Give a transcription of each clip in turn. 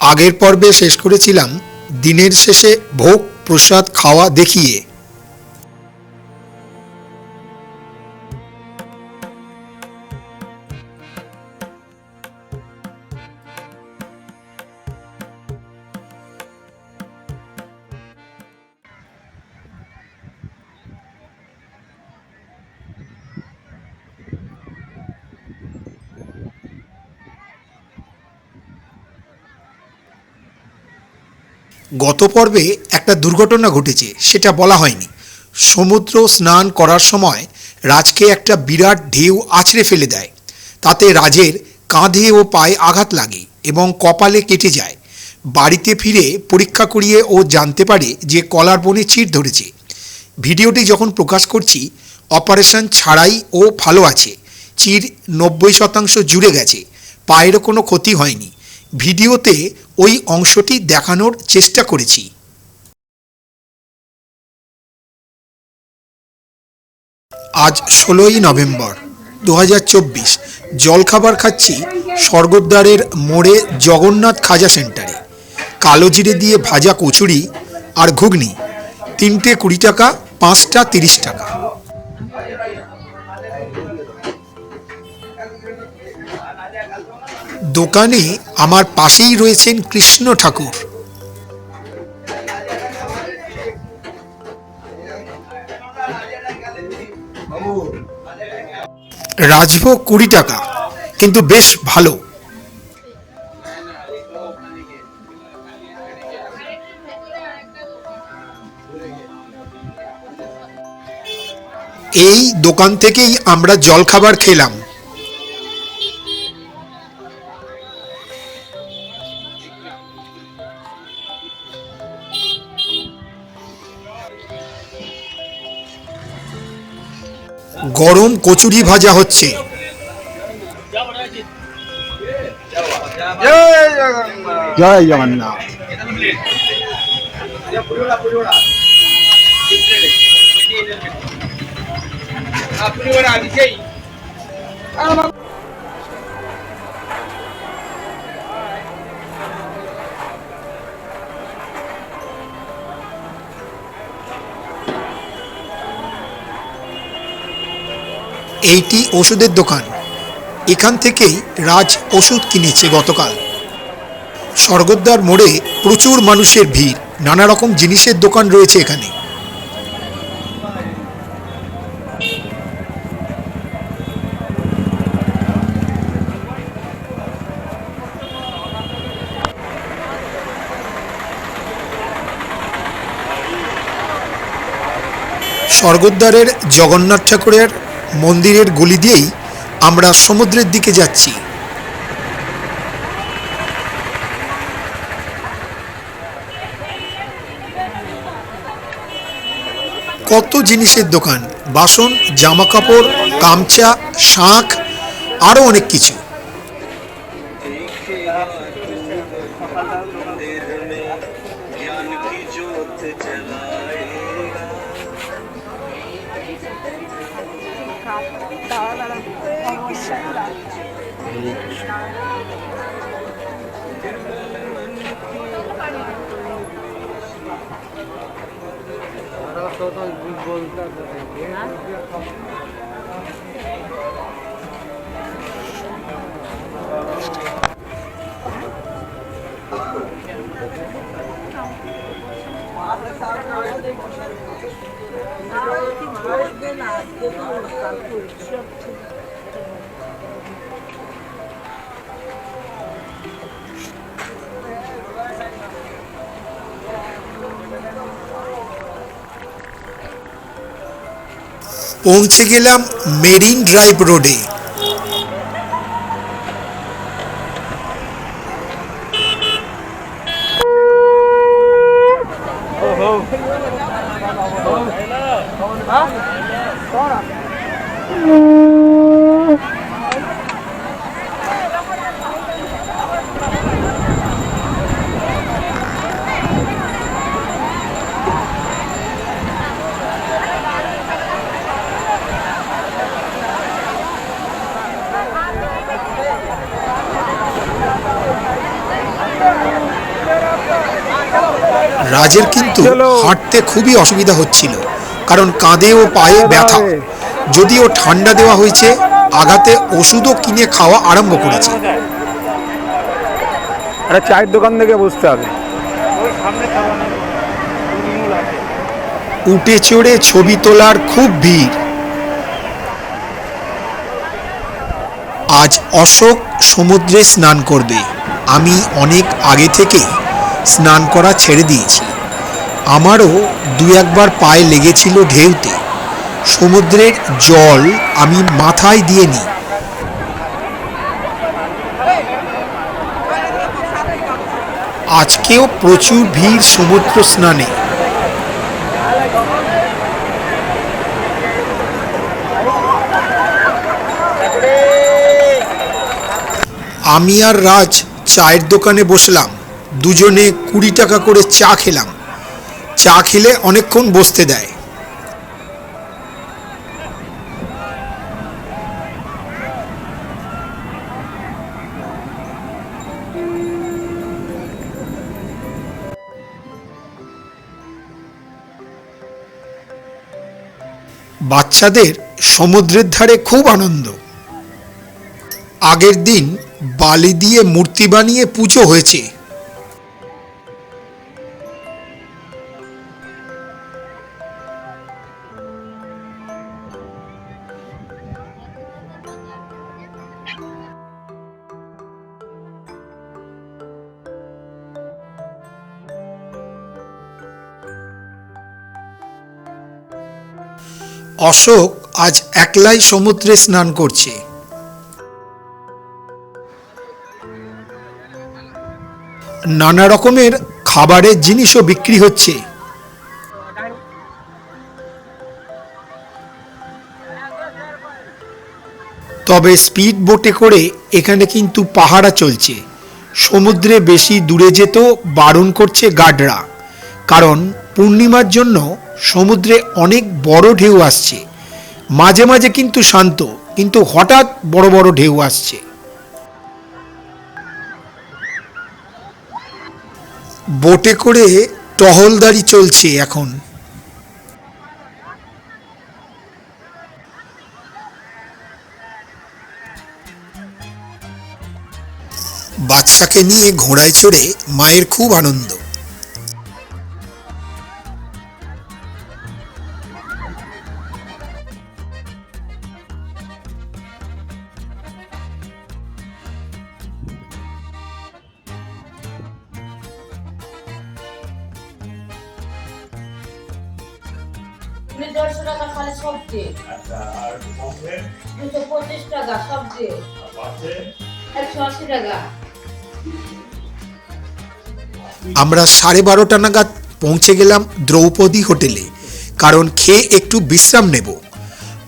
আগের পর্বে শেষ করেছিলাম দিনের শেষে ভোগ প্রসাদ খাওয়া দেখিয়ে। গত পর্বে একটা দুর্ঘটনা ঘটেছে, সেটা বলা হয়নি। সমুদ্র স্নান করার সময় রাজকে একটা বিরাট ঢেউ আছড়ে ফেলে দেয়। তাতে রাজের কাঁধে ও পায়ে আঘাত লাগে এবং কপালে কেটে যায়। বাড়িতে ফিরে পরীক্ষা করিয়ে ও জানতে পারে যে কলার বনে চির ধরেছে। ভিডিওটি যখন প্রকাশ করছি, অপারেশন ছাড়াই ও ভালো আছে। চির নব্বই শতাংশ জুড়ে গেছে। পায়েরও কোনো ক্ষতি হয়নি। ভিডিওতে ওই অংশটি দেখানোর চেষ্টা করেছি। আজ ষোলোই নভেম্বর দু হাজার চব্বিশ, জলখাবার খাচ্ছি স্বর্গদ্বারের মোড়ে জগন্নাথ খাজা সেন্টারে। কালো জিরে দিয়ে ভাজা কচুরি আর ঘুগনি, তিনটে কুড়ি টাকা, পাঁচটা তিরিশ টাকা। দোকানে আমার পাশেই রয়েছেন কৃষ্ণ ঠাকুর। রাজভোগ কুড়ি টাকা, কিন্তু বেশ ভালো। এই দোকান থেকেই আমরা জলখাবার খেলাম। গরম কচুরি ভাজা হচ্ছে। জয় জগন্নাথ। এইটি ওষুধের দোকান। এখান থেকেই রাজ ওষুধ কিনেছে গতকাল। স্বর্গদ্বার মোড়ে প্রচুর মানুষের ভিড়। নানা রকম জিনিসের দোকান রয়েছে এখানে। স্বর্গদ্বারের জগন্নাথ ঠাকুরের মন্দিরের গলি দিয়েই আমরা সমুদ্রের দিকে যাচ্ছি। কত জিনিসের দোকান, বাসন জামা কাপড় গামছা, শাঁখ, আরও অনেক কিছু। Lucas. Não, eu tenho dois granados, eu não uso, sabe? পৌঁছে গেলাম মেরিন ড্রাইভ রোডে। রাজের কিন্তু হাঁটতে খুবই অসুবিধা হচ্ছিল কারণ কাঁধে ও পায়ে ব্যথা। যদিও ঠান্ডা দেওয়া হয়েছে আঘাতে ওষুধও কিনে খাওয়া আরম্ভ করেছে। একটা চায়ের দোকান থেকে বসতে হবে। উঠে চড়ে ছবি তোলার খুব ভিড়। আজ অশোক সমুদ্রে স্নান করবে। আমি অনেক আগে থেকেই স্নান করা ছেড়ে দিয়েছি আমারও দু একবার পায়ে লেগেছিল ঢেউতে। সমুদ্রের জল আমি মাথায় দিয়ে নিই। আজকেও প্রচুর ভিড় সমুদ্র স্নানে। আমি আর রাজ চায়ের দোকানে বসলাম। দুজনে কুড়ি টাকা করে চা খেলাম। চা খেলে অনেকক্ষণ বসতে দেয়। বাচ্চাদের সমুদ্রের ধারে খুব আনন্দ। আগের দিন বালি দিয়ে মূর্তি বানিয়ে পুজো হয়েছে। অশোক আজ একলাই সমুদ্রে স্নান করছে। নানা রকমের খাবারের জিনিসও বিক্রি হচ্ছে। তবে স্পিড বোটে করে এখানে কিন্তু পাহারা চলছে। সমুদ্রে বেশি দূরে যেতেও বারণ করছে গার্ডরা। কারণ পূর্ণিমার জন্য সমুদ্রে অনেক বড় ঢেউ আসছে। মাঝে মাঝে কিন্তু শান্ত, কিন্তু হঠাৎ বড় বড় ঢেউ আসছে। বোটে করে টহলদারি চলছে এখন। বাচ্চাকে নিয়ে ঘোড়ায় চড়ে মায়ের খুব আনন্দ। দেড়শো টাকা খালি সবজি দুশো পঁচিশ টাকা সবজি একশো আশি টাকা। আমরা সাড়ে বারোটা নাগাদ পৌঁছে গেলাম দ্রৌপদী হোটেলে কারণ খেয়ে একটু বিশ্রাম নেব।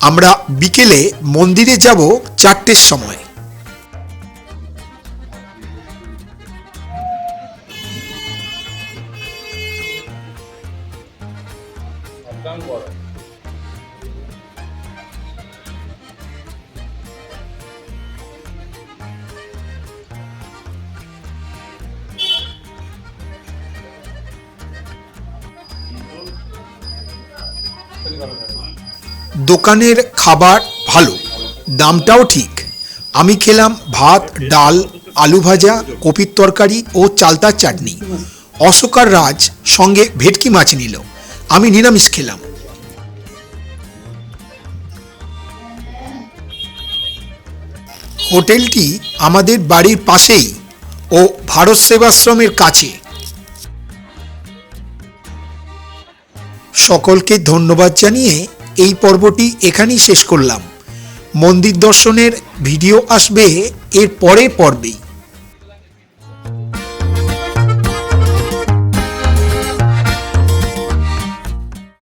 আমরা বিকেলে মন্দিরে যাব চারটের সময়। দোকানের খাবার ভালো, দামটাও ঠিক। আমি খেলাম ভাত, ডাল, আলু ভাজা, কপির তরকারি ও চালতার চাটনি। অশোকার রাজ সঙ্গে ভেটকি মাছ নিল। আমি নিরামিষ খেলাম। হোটেলটি আমাদের বাড়ির পাশেই ও ভারত সেবাশ্রমের কাছে। সকলকে ধন্যবাদ জানিয়ে এই পর্বটি এখানেই শেষ করলাম। মন্দির দর্শনের ভিডিও আসবে এর পরে পর্বেই।